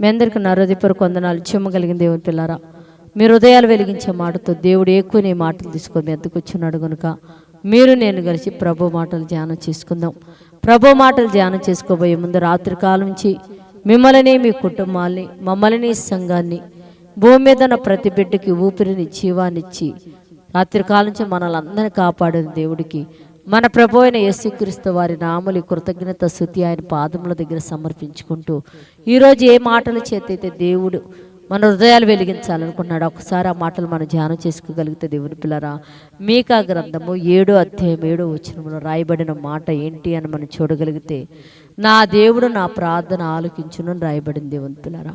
మీ అందరికీ నా హృదయపూర్వక వందనాలు. చెమ్మగలిగిన దేవుని పిల్లారా మీరు హృదయాలు వెలిగించే మాటతో దేవుడు ఎక్కువ నీ మాటలు తీసుకొని మీ ఎందుకు వచ్చినాడు కనుక మీరు నేను కలిసి ప్రభు మాటలు ధ్యానం చేసుకుందాం. ప్రభు మాటలు ధ్యానం చేసుకోబోయే ముందు రాత్రి కాలం నుంచి మిమ్మల్ని మీ కుటుంబాల్ని మమ్మల్ని సంఘాన్ని భూమి మీద ఉన్న ప్రతి బిడ్డకి ఊపిరిని జీవాన్నిచ్చి రాత్రి కాలం నుంచి మనల్ని అందరినీ కాపాడిన దేవుడికి మన ప్రభు అయిన యేసుక్రీస్తు వారి నాములు కృతజ్ఞత శుద్ధి ఆయన పాదముల దగ్గర సమర్పించుకుంటూ ఈరోజు ఏ మాటల చేతయితే దేవుడు మన హృదయాలు వెలిగించాలనుకున్నాడు ఒకసారి ఆ మాటలు మనం ధ్యానం చేసుకోగలిగితే దేవుని పిల్లరా మీకా గ్రంథము ఏడో అధ్యాయం ఏడో వచనంలో రాయబడిన మాట ఏంటి అని మనం చూడగలిగితే నా దేవుడు నా ప్రార్థన ఆలోకించును రాయబడింది దేవుని పిల్లరా.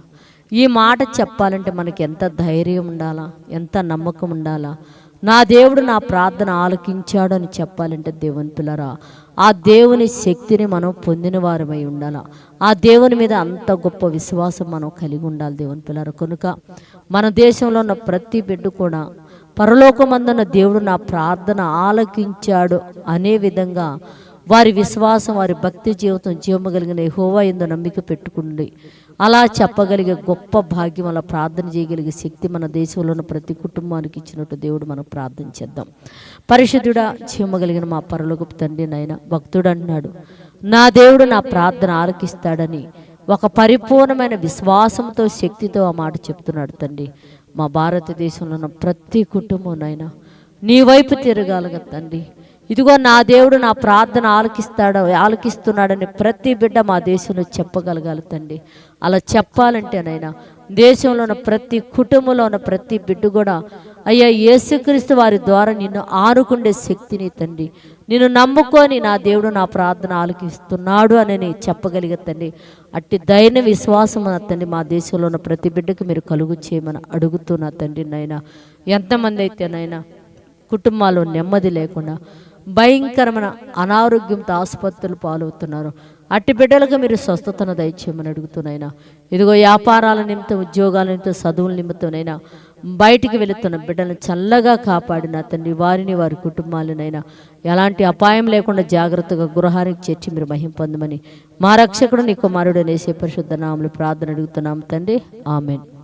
ఈ మాట చెప్పాలంటే మనకి ఎంత ధైర్యం ఉండాలా ఎంత నమ్మకం ఉండాలా నా దేవుడు నా ప్రార్థన ఆలకించాడు అని చెప్పాలంటే దేవుని పిల్లరా ఆ దేవుని శక్తిని మనం పొందిన వారమై ఉండాల. ఆ దేవుని మీద అంత గొప్ప విశ్వాసం మనం కలిగి ఉండాలి దేవుని పిల్లర. కనుక మన దేశంలో ఉన్న ప్రతి బిడ్డ కూడా పరలోకమందున్న దేవుడు నా ప్రార్థన ఆలకించాడు అనే విధంగా వారి విశ్వాసం వారి భక్తి జీవితం జీవమగలిగిన హోవా ఎందు నమ్మిక పెట్టుకుండి. అలా చెప్పగలిగే గొప్ప భాగ్యం అలా ప్రార్థన చేయగలిగే శక్తి మన దేశంలో ఉన్న ప్రతి కుటుంబానికి ఇచ్చినట్టు దేవుడు మనం ప్రార్థన చేద్దాం. పరిశుద్ధుడా జీవమగలిగిన మా పరలోకపు తండ్రి నాయన భక్తుడు అన్నాడు నా దేవుడు నా ప్రార్థన ఆలకిస్తాడని ఒక పరిపూర్ణమైన విశ్వాసంతో శక్తితో ఆ మాట చెప్తున్నాడు తండ్రి. మా భారతదేశంలో ఉన్న ప్రతి కుటుంబం నాయన నీ వైపు తిరగాలగా తండ్రి. ఇదిగో నా దేవుడు నా ప్రార్థన ఆలకిస్తాడు ఆలకిస్తున్నాడని ప్రతి బిడ్డ మా దేశంలో చెప్పగలగాలి తండ్రి. అలా చెప్పాలంటేనైనా దేశంలో ఉన్న ప్రతి కుటుంబంలో ఉన్న ప్రతి బిడ్డ కూడా అయ్యా యేసుక్రీస్తు వారి ద్వారా నిన్ను ఆనుకుండే శక్తిని తండ్రి. నిన్ను నమ్ముకొని నా దేవుడు నా ప్రార్థన ఆలకిస్తున్నాడు అని చెప్పగలిగతండి అట్టి దైన విశ్వాసం తండ్రి మా దేశంలో ఉన్న ప్రతి బిడ్డకు మీరు కలుగు చేయమని అడుగుతున్నా తండ్రి నైనా ఎంతమంది అయితే నైనా కుటుంబాల్లో నెమ్మది లేకుండా భయంకరమైన అనారోగ్యంతో ఆసుపత్రులు పాలవుతున్నారు. అట్టి బిడ్డలకు మీరు స్వస్థతను దయచేయమని అడుగుతున్నాయినా. ఇదిగో వ్యాపారాల నిమిత్తం ఉద్యోగాల నిమిత్తం చదువుల నిమిత్తమైనా బయటికి వెళుతున్న బిడ్డలను చల్లగా కాపాడిన తండ్రి వారిని వారి కుటుంబాలనైనా ఎలాంటి అపాయం లేకుండా జాగ్రత్తగా గృహానికి చేర్చి మీరు మహిం పొందమని మా రక్షకుడు నీ కుమారుడు నేసే పరిశుద్ధ నామలు ప్రార్థన అడుగుతున్నాం తండ్రి. ఆమెన్.